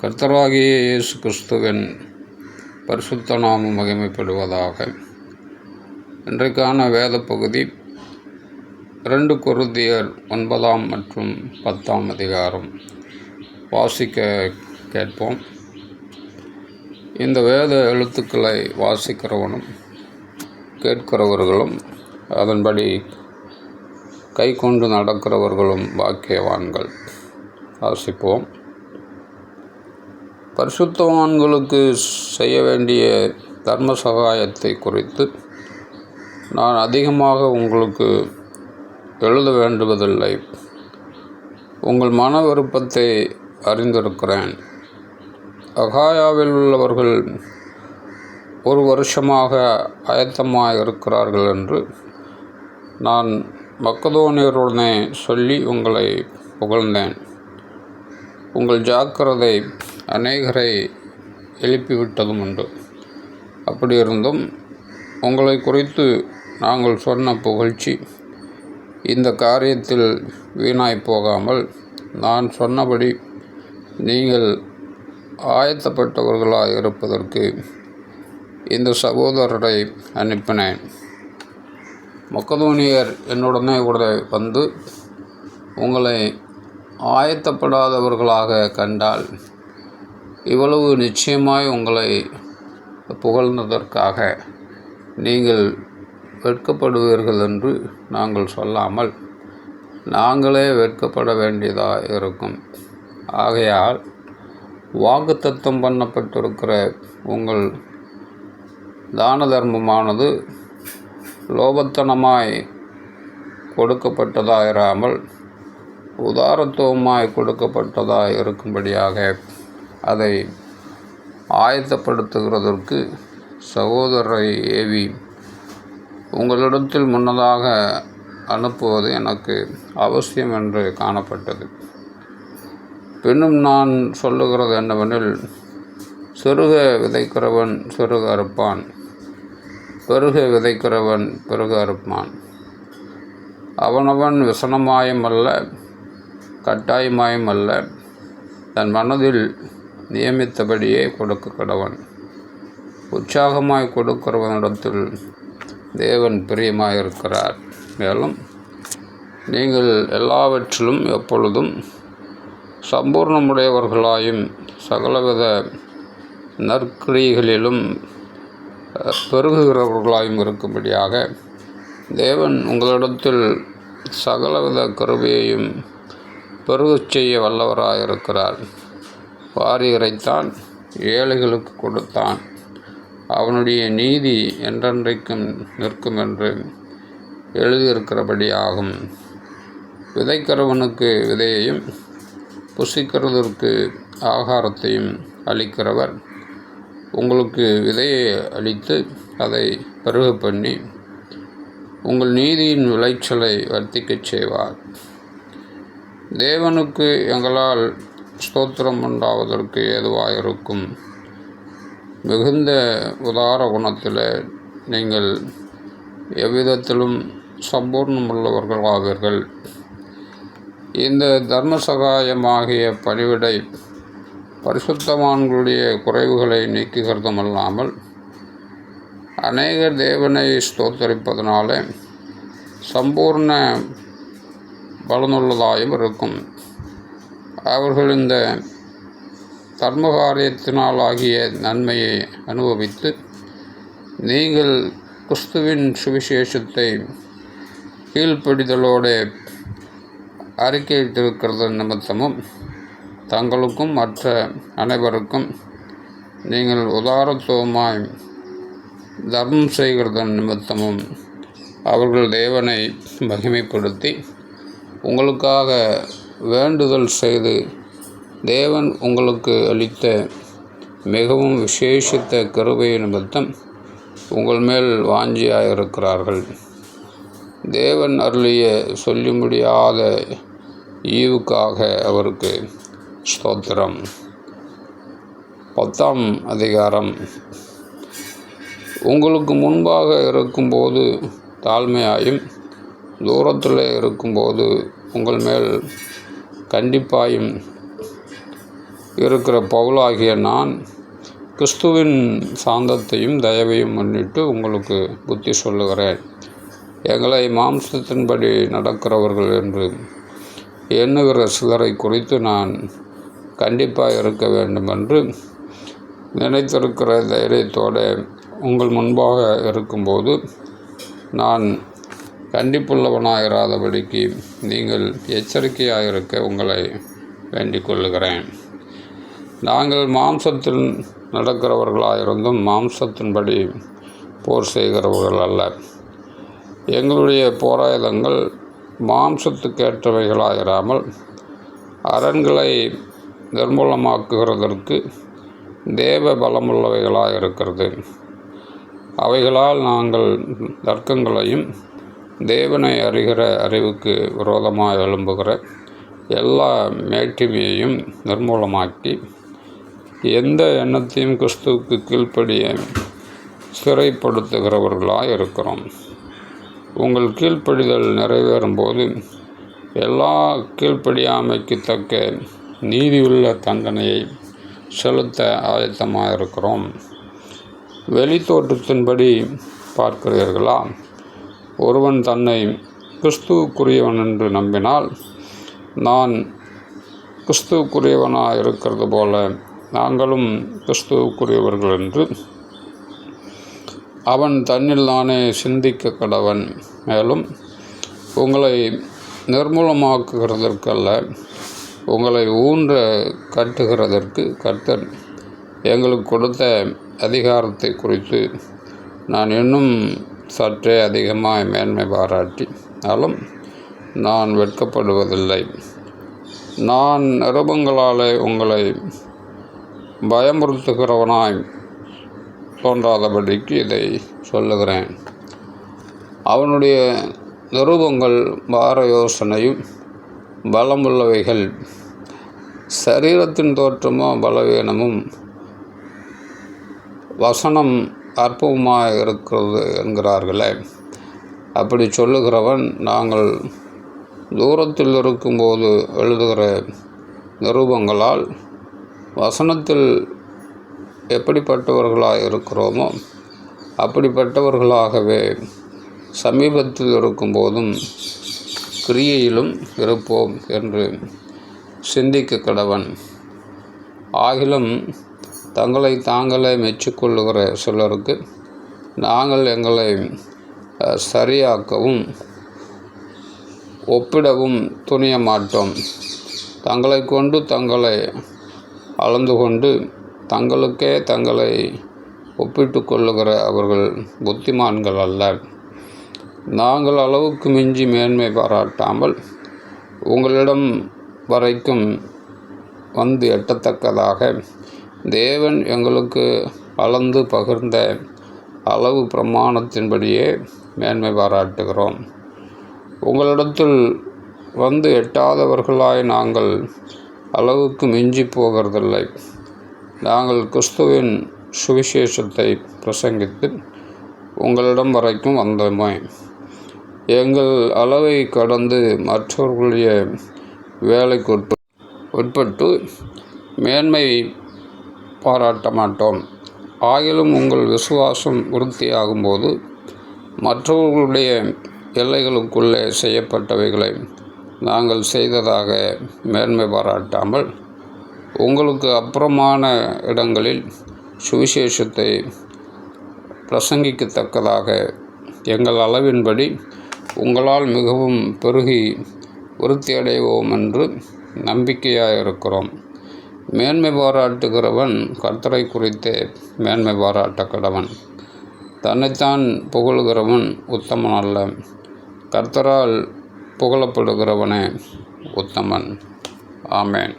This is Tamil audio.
கர்த்தராகிய இயேசு கிறிஸ்துவின் பரிசுத்த நாமம் மகிமைப்படுவதாக. இன்றைக்கான வேத பகுதி ரெண்டு குருதியர் ஒன்பதாம் மற்றும் பத்தாம் அதிகாரம். வாசிக்க கேட்போம். இந்த வேத எழுத்துக்களை வாசிக்கிறவனும் கேட்கிறவர்களும் அதன்படி கை கொண்டு நடக்கிறவர்களும் பாக்கியவான்கள். வாசிப்போம். பரிசுத்தவான்களுக்கு செய்ய வேண்டிய தர்ம சகாயத்தை குறித்து நான் அதிகமாக உங்களுக்கு எழுத வேண்டுவதில்லை. உங்கள் மன விருப்பத்தை அறிந்திருக்கிறேன். அகாயாவில் உள்ளவர்கள் ஒரு வருஷமாக ஆயத்தமாக இருக்கிறார்கள் என்று நான் மக்கதோனியருடனே சொல்லி உங்களை புகழ்ந்தேன். உங்கள் ஜாக்கிரதை அநேகரை எழுப்பிவிட்டதும் உண்டு. அப்படி இருந்தும் உங்களை குறித்து நாங்கள் சொன்ன புகழ்ச்சி இந்த காரியத்தில் வீணாய் போகாமல் நான் சொன்னபடி நீங்கள் ஆயத்தப்பட்டவர்களாக இருப்பதற்கு இந்த சகோதரரை அனுப்பினேன். மக்கதோனியர் என்னுடனே கூட வந்து உங்களை ஆயத்தப்படாதவர்களாக கண்டால் இவ்வளவு நிச்சயமாய் உங்களை புகழ்ந்ததற்காக நீங்கள் வெட்கப்படுவீர்கள் என்று நாங்கள் சொல்லாமல் நாங்களே வெட்கப்பட வேண்டியதாக இருக்கும். ஆகையால் வாக்குத்தத்தம் பண்ணப்பட்டிருக்கிற உங்கள் தான தர்மமானது லோபத்தனமாய் கொடுக்கப்பட்டதாயிராமல் உதாரத்துவமாய் கொடுக்கப்பட்டதாக இருக்கும்படியாக அதை ஆயத்தப்படுத்துகிறதற்கு சகோதரரை ஏவி உங்களிடத்தில் முன்னதாக அனுப்புவது எனக்கு அவசியம் என்று காணப்பட்டது. பின்னும் நான் சொல்லுகிறது என்னவெனில் சிறுக விதைக்கிறவன் சிறுக அறுப்பான். பெருக விதைக்கிறவன் பெருக அறுப்பான். அவனவன் விசனமாயமல்ல அல்ல கட்டாயமாயும் அல்ல தன் மனதில் நியமித்தபடியே கொடுக்க கடவன். உற்சாகமாய் கொடுக்கிறவனிடத்தில் தேவன் பிரியமாயிருக்கிறார். மேலும் நீங்கள் எல்லாவற்றிலும் எப்பொழுதும் சம்பூர்ணமுடையவர்களாயும் சகலவித நற்கிரிகளிலும் பெருகுகிறவர்களாயும் இருக்கும்படியாக தேவன் உங்களிடத்தில் சகலவித கருவியையும் பெருகச் செய்ய வல்லவராயிருக்கிறார். வாரி இறைத்தான் ஏழைகளுக்கு கொடுத்தான். அவனுடைய நீதி என்றென்றைக்கும் நிற்கும் என்று எழுதியிருக்கிறபடியாகும். விதைக்கிறவனுக்கு விதையையும் புசிக்கிறதற்கு ஆகாரத்தையும் அளிக்கிறவர். உங்களுக்கு விதையை அளித்து அதை பருக பண்ணி உங்கள் நீதியின் விளைச்சலை வர்த்திக்கச் செய்வார். தேவனுக்கு எங்களால் ஸ்தோத்திரம் உண்டாவதற்கு ஏதுவாக இருக்கும் மிகுந்த உதார குணத்தில் நீங்கள் எவ்விதத்திலும் சம்பூர்ணமுள்ளவர்களாவீர்கள். இந்த தர்ம சகாயமாகிய பணிவிடை பரிசுத்தவான்களுடைய குறைவுகளை நீக்குகிறதும் அல்லாமல் அநேகர் தேவனை ஸ்தோத்தரிப்பதனாலே சம்பூர்ண பலனுள்ளதாயும் இருக்கும். அவர்கள் இந்த தர்மகாரியத்தினாலாகிய நன்மையை அனுபவித்து நீங்கள் கிறிஸ்துவின் சுவிசேஷத்தை கீழ்ப்படிதலோடு அறிக்கையிட்டிருக்கிறது நிமித்தமும் தங்களுக்கும் மற்ற அனைவருக்கும் நீங்கள் உதாரத்துவமாய் தர்மம் செய்கிறது நிமித்தமும் அவர்கள் தேவனை மகிமைப்படுத்தி உங்களுக்காக வேண்டுதல் செய்து தேவன் உங்களுக்கு அளித்த மிகவும் விசேஷித்த கருவை நிமித்தம் உங்கள் மேல் வாஞ்சியாக இருக்கிறார்கள் தேவன் அருளிய சொல்லி முடியாத ஈவுக்காக அவருக்கு ஸ்தோத்திரம். பத்தாம் அதிகாரம். உங்களுக்கு முன்பாக இருக்கும்போது தாழ்மையாயும் தூரத்தில் இருக்கும்போது உங்கள் மேல் கண்டிப்பாயும் இருக்கிற பவுலாகிய நான் கிறிஸ்துவின் சாந்தத்தையும் தயவையும் முன்னிட்டு உங்களுக்கு புத்தி சொல்லுகிறேன். எங்களை மாம்சத்தின்படி நடக்கிறவர்கள் என்று எண்ணுகிற சிலரை குறித்து நான் கண்டிப்பாக இருக்க வேண்டும் என்று நினைத்திருக்கிற தைரியத்தோடு உங்கள் முன்பாக இருக்கும்போது நான் கண்டிப்புள்ளவனாகாதபடிக்கு நீங்கள் எச்சரிக்கையாக இருக்க உங்களை வேண்டிக் கொள்ளுகிறேன் நாங்கள் மாம்சத்தில் நடக்கிறவர்களாயிருந்தும் மாம்சத்தின்படி போர் செய்கிறவர்கள் அல்ல. எங்களுடைய போராயுதங்கள் மாம்சத்துக்கேற்றவைகளாயிராமல் அரண்களை நிர்மூலமாக்குகிறதற்கு தேவ பலமுள்ளவைகளாக இருக்கிறது அவைகளால் நாங்கள் தர்க்கங்களையும் தேவனை அறிகிற அறிவுக்கு விரோதமாக எழும்புகிற எல்லா மேட்டிமையையும் நிர்மூலமாக்கி எந்த எண்ணத்தையும் கிறிஸ்துவுக்கு கீழ்ப்படிய சிறைப்படுத்துகிறவர்களாக இருக்கிறோம். உங்கள் கீழ்ப்படிதல் நிறைவேறும் போது எல்லா கீழ்ப்படியாமைக்கு தக்க நீதியுள்ள தண்டனையை செலுத்த ஆயத்தமாக இருக்கிறோம் வெளித்தோற்றத்தின்படி பார்க்கிறீர்களா? ஒருவன் தன்னை கிறிஸ்துவுக்குரியவன் என்று நம்பினால் நான் கிறிஸ்துவுக்குரியவனாக இருக்கிறது போல நாங்களும் கிறிஸ்துவுக்குரியவர்கள் என்று அவன் தன்னில் நானே சிந்திக்க கடவன் மேலும் உங்களை நிர்மூலமாக்குகிறதற்கல்ல உங்களை ஊன்ற கட்டுகிறதற்கு கர்த்தர் எங்களுக்கு கொடுத்த அதிகாரத்தை குறித்து நான் இன்னும் சற்றே அதிகமாக மேன்மை பாராட்டினாலும் நான் வெட்கப்படுவதில்லை. நான் நிருபங்களாலே உங்களை பயமுறுத்துகிறவனாய் தோன்றாதபடிக்கு இதை சொல்லுகிறேன். அவனுடைய நிருபங்கள் வார யோசனையும் பலமுள்ளவைகள் சரீரத்தின் தோற்றமோ பலவீனமும் வசனம் அற்புதமாக இருக்கிறது என்கிறார்களே. அப்படி சொல்லுகிறவன் நாங்கள் தூரத்தில் இருக்கும்போது எழுதுகிற நிருபங்களால் வசனத்தில் எப்படிப்பட்டவர்களாக இருக்கிறோமோ அப்படிப்பட்டவர்களாகவே சமீபத்தில் இருக்கும்போதும் கிரியையிலும் இருப்போம் என்று சிந்திக்க கடவன். ஆகிலும் தங்களை தாங்களே மெச்சிக்கொள்ளுகிற சிலருக்கு நாங்கள் எங்களை சரியாக்கவும் ஒப்பிடவும் துணிய மாட்டோம் தங்களை கொண்டு தங்களை அளந்து கொண்டு தங்களுக்கே தங்களை ஒப்பிட்டு கொள்ளுகிற அவர்கள் புத்திமான்கள் அல்ல. நாங்கள் அளவுக்கு மிஞ்சி மேன்மை பாராட்டாமல் உங்களிடம் வரைக்கும் வந்து எட்டத்தக்கதாக தேவன் எங்களுக்கு அளந்து பகிர்ந்த அளவு பிரமாணத்தின்படியே மேன்மை பாராட்டுகிறோம். உங்களிடத்தில் வந்து எட்டாதவர்களாய் நாங்கள் அளவுக்கு மிஞ்சி போகிறதில்லை. நாங்கள் கிறிஸ்துவின் சுவிசேஷத்தை பிரசங்கித்து உங்களிடம் வரைக்கும் வந்தோமே. எங்கள் அளவை கடந்து மற்றவர்களுடைய வேலைக்கு உட்பட்டு மேன்மை பாராட்ட மாட்டோம் ஆயிலும் உங்கள் விசுவாசம் விருத்தியாகும்போது மற்றவர்களுடைய எல்லைகளுக்குள்ளே செய்யப்பட்டவைகளை நாங்கள் செய்ததாக மேன்மை பாராட்டாமல் உங்களுக்கு அப்புறமான இடங்களில் சுவிசேஷத்தை பிரசங்கிக்கத்தக்கதாக எங்கள் அளவின்படி உங்களால் மிகவும் பெருகி விருத்தி அடைவோம் என்று நம்பிக்கையாக இருக்கிறோம் மேன்மை பாராட்டுகிறவன் கர்த்தரை குறித்தே மேன்மை பாராட்ட கடவன் தன்னைத்தான் புகழுகிறவன் உத்தமன் அல்ல கர்த்தரால் புகழப்படுகிறவனே உத்தமன். ஆமேன்.